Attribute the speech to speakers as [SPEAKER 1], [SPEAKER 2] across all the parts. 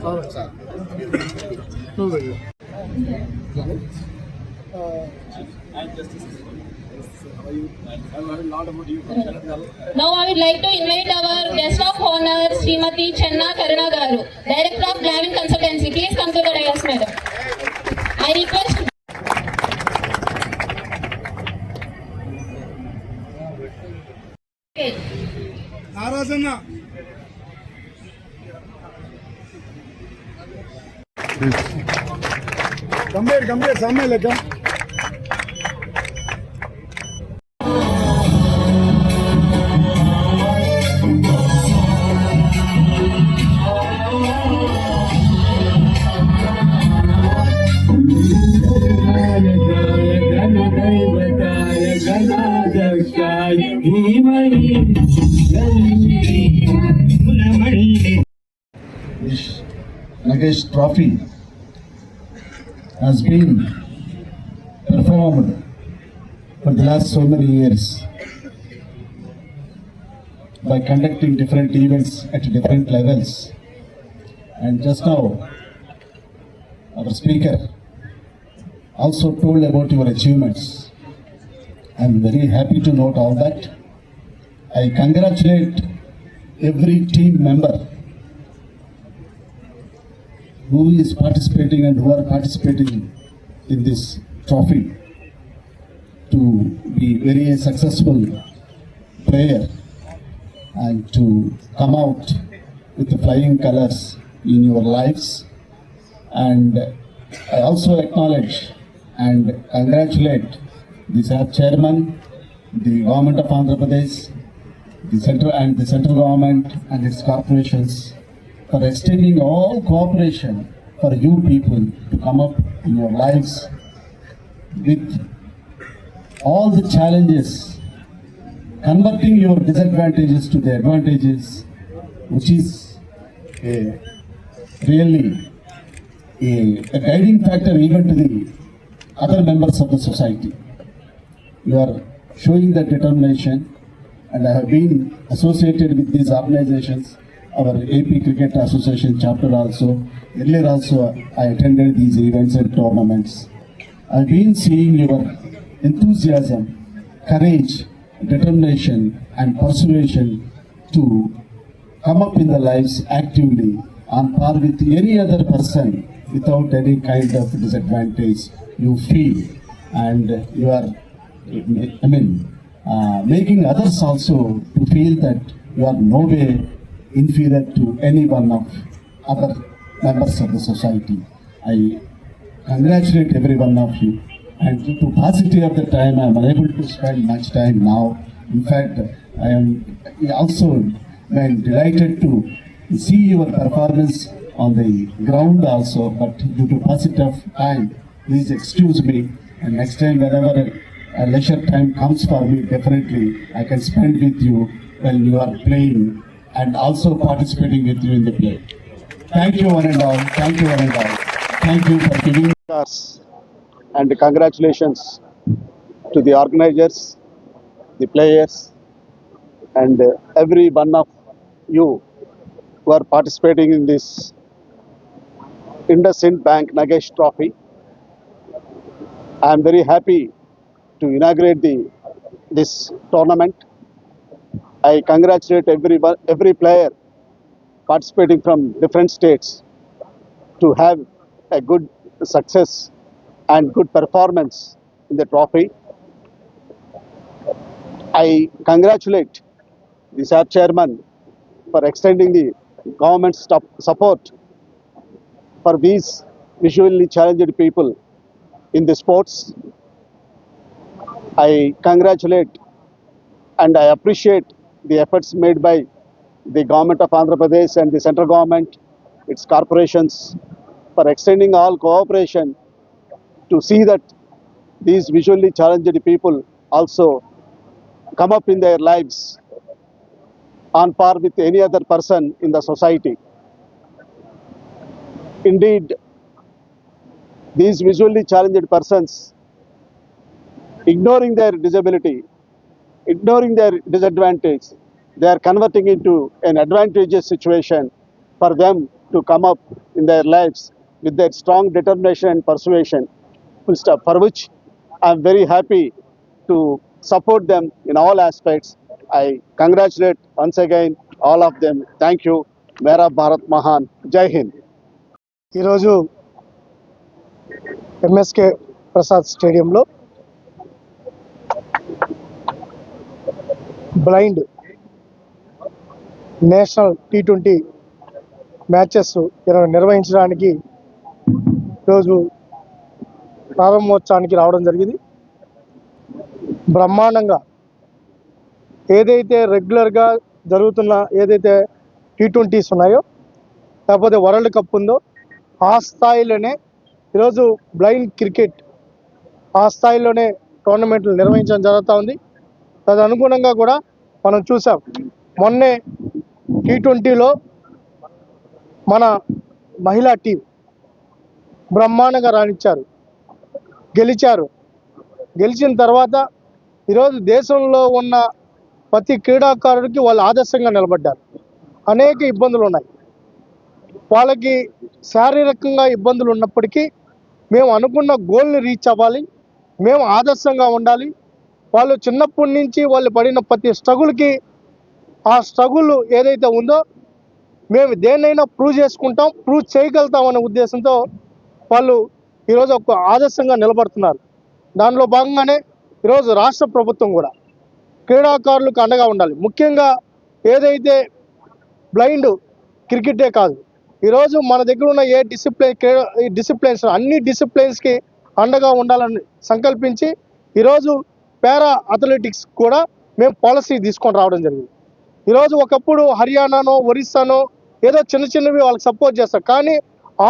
[SPEAKER 1] Now I would like to invite our guest of honor, Srimati Chenna Karuna Garu, Director of Glavin Consultancy. Please come to the dais, madam. I request
[SPEAKER 2] నారాజన్న Gambhir Gambhir సామ్య లెక్క
[SPEAKER 3] has been performed for the last so many years by conducting different events at different levels. And just now, our speaker also told about your achievements. I'm very happy to note all that. I congratulate every team member who is participating and who are participating in this trophy to be very successful player and to come out with the flying colors in your lives. And I also acknowledge and congratulate the SAP chairman, the government of Andhra Pradesh, the central and the central government and its corporations for extending all cooperation for you people to come up in your lives with all the challenges, converting your disadvantages to the advantages, which is a really a, a guiding factor even to the other members of the society. You are showing that determination, and I have been associated with these organizations, our AP Cricket Association chapter also. Earlier also, I attended these events and tournaments. I've been seeing your enthusiasm, courage, determination, and persuasion to come up in the lives actively on par with any other person without any kind of disadvantage you feel and you are i mean uh, making others also to feel that you are no way inferior to any one of other members of the society. I congratulate every one of you. And due to paucity of the time i am unable to spend much time now. In fact i am also been delighted to see your performance on the ground also, but due to paucity of time, please excuse me. And next time, whenever a leisure time comes for me, definitely I can spend with you when you are playing and also participating with you in the play. Thank you one and all. Thank you one and all. Thank you for giving
[SPEAKER 4] us and congratulations to the organizers, the players, and every one of you who are participating in this IndusInd Bank Nagesh Trophy. I am very happy to inaugurate the this tournament. I congratulate everyone, every player participating from different states to have a good success and good performance in the trophy. I congratulate the SAP chairman for extending the government's support for these visually challenged people in the sports. I congratulate and I appreciate the efforts made by the government of Andhra Pradesh and the central government, its corporations, for extending all cooperation to see that these visually challenged people also come up in their lives on par with any other person in the society. Indeed, these visually challenged persons ignoring their disability, ignoring their disadvantage, they are converting into an advantageous situation for them to come up in their lives with their strong determination and persuasion. Full stop. For which I am very happy to support them in all aspects. I congratulate once again all of them. Thank you. Mera Bharat Mahan. Jai Hind.
[SPEAKER 2] ఈరోజు MSK Prasad స్టేడియంలో blind national T twenty matches నిర్వహించడానికి ఈరోజు ప్రారంభోత్సవానికి రావడం జరిగింది. బ్రహ్మాండంగా ఏదైతే రెగ్యులర్గా జరుగుతున్న ఏదైతే టీ ట్వంటీస్ ఉన్నాయో లేకపోతే వరల్డ్ కప్ ఉందో ఆ స్థాయిలోనే ఈరోజు బ్లైండ్ క్రికెట్ ఆ స్థాయిలోనే టోర్నమెంట్లు నిర్వహించడం జరుగుతూ ఉంది. తదనుగుణంగా కూడా మనం చూసాం. మొన్నే టీ ట్వంటీలో మన మహిళా టీం బ్రహ్మాండంగా రాణించారు. గెలిచారు. గెలిచిన తర్వాత ఈరోజు దేశంలో ఉన్న ప్రతి క్రీడాకారుడికి వాళ్ళు ఆదర్శంగా నిలబడ్డారు. అనేక ఇబ్బందులు ఉన్నాయి. వాళ్ళకి శారీరకంగా ఇబ్బందులు ఉన్నప్పటికీ మేము అనుకున్న గోల్ని రీచ్ అవ్వాలి. మేము ఆదర్శంగా ఉండాలి. వాళ్ళు చిన్నప్పటి నుంచి వాళ్ళు పడిన ప్రతి స్ట్రగుల్కి ఆ స్ట్రగుల్ ఏదైతే ఉందో మేము దేన్నైనా ప్రూవ్ చేసుకుంటాం ప్రూవ్ చేయగలుగుతాం అనే ఉద్దేశంతో వాళ్ళు ఈరోజు ఒక ఆదర్శంగా నిలబడుతున్నారు. దానిలో భాగంగానే ఈరోజు రాష్ట్ర ప్రభుత్వం కూడా క్రీడాకారులకు అండగా ఉండాలి. ముఖ్యంగా ఏదైతే బ్లైండ్ క్రికెటే కాదు ఈరోజు మన దగ్గర ఉన్న ఏ డిసిప్లిన్ ఈ డిసిప్లిన్స్ అన్ని డిసిప్లిన్స్కి అండగా ఉండాలని సంకల్పించి ఈరోజు పారా అథ్లెటిక్స్ కూడా మేము పాలసీ తీసుకొని రావడం జరిగింది. ఈరోజు ఒకప్పుడు హర్యానానో ఒరిస్సానో ఏదో చిన్న చిన్నవి వాళ్ళకి సపోర్ట్ చేస్తారు. కానీ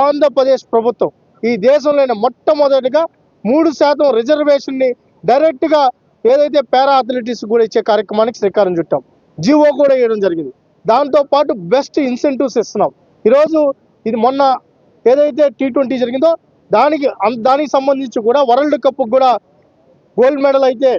[SPEAKER 2] ఆంధ్రప్రదేశ్ ప్రభుత్వం ఈ దేశంలోనే మొట్టమొదటిగా మూడు శాతం రిజర్వేషన్ని డైరెక్ట్గా ఏదైతే పారా అథ్లెటిక్స్ కూడా ఇచ్చే కార్యక్రమానికి శ్రీకారం చుట్టాం. జీవో కూడా వేయడం జరిగింది. దాంతో పాటు బెస్ట్ ఇన్సెంటివ్స్ ఇస్తున్నాం. ఈరోజు ఇది మొన్న ఏదైతే టీ ట్వంటీ జరిగిందో దానికి దానికి సంబంధించి కూడా వరల్డ్ కప్ కూడా గోల్డ్ మెడల్ అయితే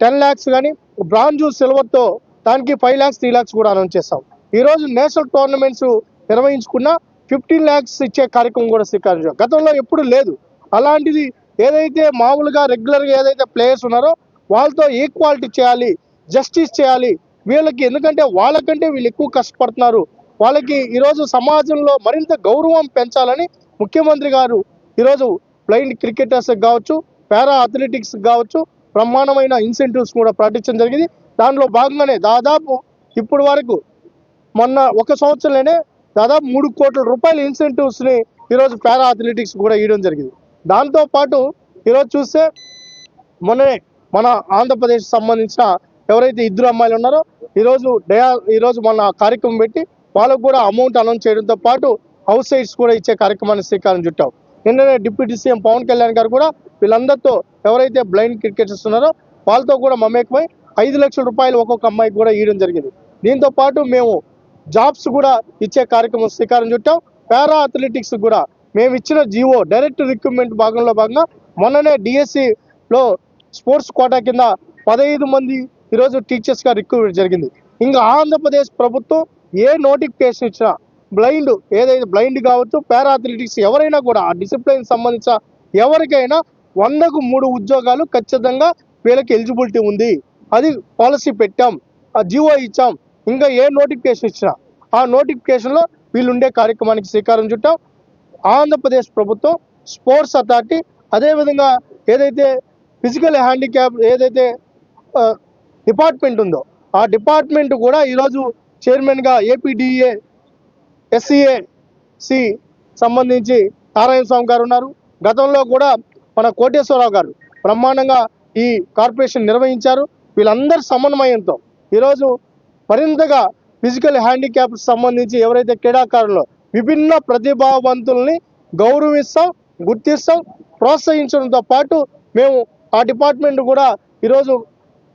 [SPEAKER 2] టెన్ ల్యాక్స్ కానీ బ్రాంజు సిల్వర్తో దానికి ఫైవ్ ల్యాక్స్ త్రీ ల్యాక్స్ కూడా అనౌన్స్ చేస్తాం. ఈరోజు నేషనల్ టోర్నమెంట్స్ నిర్వహించుకున్న ఫిఫ్టీన్ ల్యాక్స్ ఇచ్చే కార్యక్రమం కూడా స్వీకరించాం గతంలో ఎప్పుడు లేదు. అలాంటిది ఏదైతే మామూలుగా రెగ్యులర్గా ఏదైతే ప్లేయర్స్ ఉన్నారో వాళ్ళతో ఈక్వాలిటీ చేయాలి జస్టిస్ చేయాలి. వీళ్ళకి ఎందుకంటే వాళ్ళకంటే వీళ్ళు ఎక్కువ కష్టపడుతున్నారు. వాళ్ళకి ఈరోజు సమాజంలో మరింత గౌరవం పెంచాలని ముఖ్యమంత్రి గారు ఈరోజు బ్లైండ్ క్రికెటర్స్కి కావచ్చు పారా అథ్లెటిక్స్ కావచ్చు బ్రహ్మాండమైన ఇన్సెంటివ్స్ కూడా ప్రకటించడం జరిగింది. దానిలో భాగంగానే దాదాపు ఇప్పుడు వరకు మొన్న ఒక సంవత్సరంలోనే దాదాపు మూడు కోట్ల రూపాయల ఇన్సెంటివ్స్ని ఈరోజు పారా అథ్లెటిక్స్ కూడా ఇవ్వడం జరిగింది. దాంతో పాటు ఈరోజు చూస్తే మొన్ననే మన ఆంధ్రప్రదేశ్ సంబంధించిన ఎవరైతే ఇద్దరు అమ్మాయిలు ఉన్నారో ఈరోజు డయా ఈరోజు మన కార్యక్రమం పెట్టి వాళ్ళకు కూడా అమౌంట్ అనౌన్స్ చేయడంతో పాటు హౌస్ సైడ్స్ కూడా ఇచ్చే కార్యక్రమాన్ని శ్రీకారం చుట్టాం. నిన్ననే డిప్యూటీ సీఎం పవన్ కళ్యాణ్ గారు కూడా వీళ్ళందరితో ఎవరైతే బ్లైండ్ క్రికెటర్స్ ఉన్నారో వాళ్ళతో కూడా మమేకమై ఐదు లక్షల రూపాయలు ఒక్కొక్క అమ్మాయికి కూడా ఇవ్వడం జరిగింది. దీంతో పాటు మేము జాబ్స్ కూడా ఇచ్చే కార్యక్రమం శ్రీకారం చుట్టాం. పారా అథ్లెటిక్స్ కూడా మేము ఇచ్చిన జీవో డైరెక్ట్ రిక్రూట్మెంట్ భాగంలో భాగంగా మొన్ననే డిఎస్సిలో స్పోర్ట్స్ కోటా కింద పదహైదు మంది ఈరోజు టీచర్స్గా రిక్రూట్మెంట్ జరిగింది. ఇంకా ఆంధ్రప్రదేశ్ ప్రభుత్వం ఏ నోటిఫికేషన్ ఇచ్చినా బ్లైండ్ ఏదైతే బ్లైండ్ కావచ్చు పారా అథ్లెటిక్స్ ఎవరైనా కూడా ఆ డిసిప్లిన్ సంబంధించిన ఎవరికైనా వందకు మూడు ఉద్యోగాలు ఖచ్చితంగా వీళ్ళకి ఎలిజిబిలిటీ ఉంది. అది పాలసీ పెట్టాం. ఆ జీవో ఇచ్చాం. ఇంకా ఏ నోటిఫికేషన్ ఇచ్చినా ఆ నోటిఫికేషన్లో వీళ్ళు ఉండే కార్యక్రమానికి శ్రీకారం చుట్టాం. ఆంధ్రప్రదేశ్ ప్రభుత్వం స్పోర్ట్స్ అథారిటీ అదేవిధంగా ఏదైతే ఫిజికల్ హ్యాండిక్యాప్ ఏదైతే డిపార్ట్మెంట్ ఉందో ఆ డిపార్ట్మెంట్ కూడా ఈరోజు చైర్మన్గా ఏపీడిఏ ఎస్సీఏ సి సంబంధించి నారాయణ స్వామి గారు ఉన్నారు. గతంలో కూడా మన కోటేశ్వరరావు గారు బ్రహ్మాండంగా ఈ కార్పొరేషన్ నిర్వహించారు. వీళ్ళందరి సమన్వయంతో ఈరోజు మరింతగా ఫిజికల్ హ్యాండిక్యాప్ సంబంధించి ఎవరైతే క్రీడాకారులు విభిన్న ప్రతిభావంతుల్ని గౌరవిస్తాం గుర్తిస్తాం ప్రోత్సహించడంతో పాటు మేము ఆ డిపార్ట్మెంట్ కూడా ఈరోజు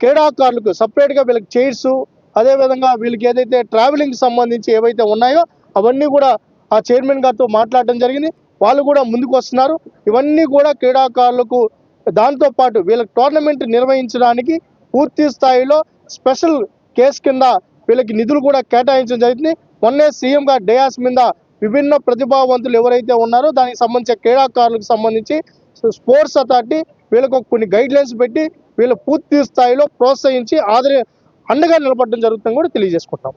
[SPEAKER 2] క్రీడాకారులకు సపరేట్గా వీళ్ళకి చైర్స్ అదేవిధంగా వీళ్ళకి ఏదైతే ట్రావెలింగ్ సంబంధించి ఏవైతే ఉన్నాయో అవన్నీ కూడా ఆ చైర్మన్ గారితో మాట్లాడడం జరిగింది. వాళ్ళు కూడా ముందుకు వస్తున్నారు. ఇవన్నీ కూడా క్రీడాకారులకు దాంతోపాటు వీళ్ళకి టోర్నమెంట్ నిర్వహించడానికి పూర్తి స్థాయిలో స్పెషల్ కేసు కింద వీళ్ళకి నిధులు కూడా కేటాయించడం జరిగింది. మొన్నే సీఎంగా డయాస్ మీద విభిన్న ప్రతిభావంతులు ఎవరైతే ఉన్నారో దానికి సంబంధించిన క్రీడాకారులకు సంబంధించి స్పోర్ట్స్ అథారిటీ వీళ్ళకు కొన్ని గైడ్ లైన్స్ పెట్టి వీళ్ళు పూర్తి స్థాయిలో ప్రోత్సహించి ఆదరి అండగా నిలబడడం జరుగుతుందని కూడా తెలియజేసుకుంటాం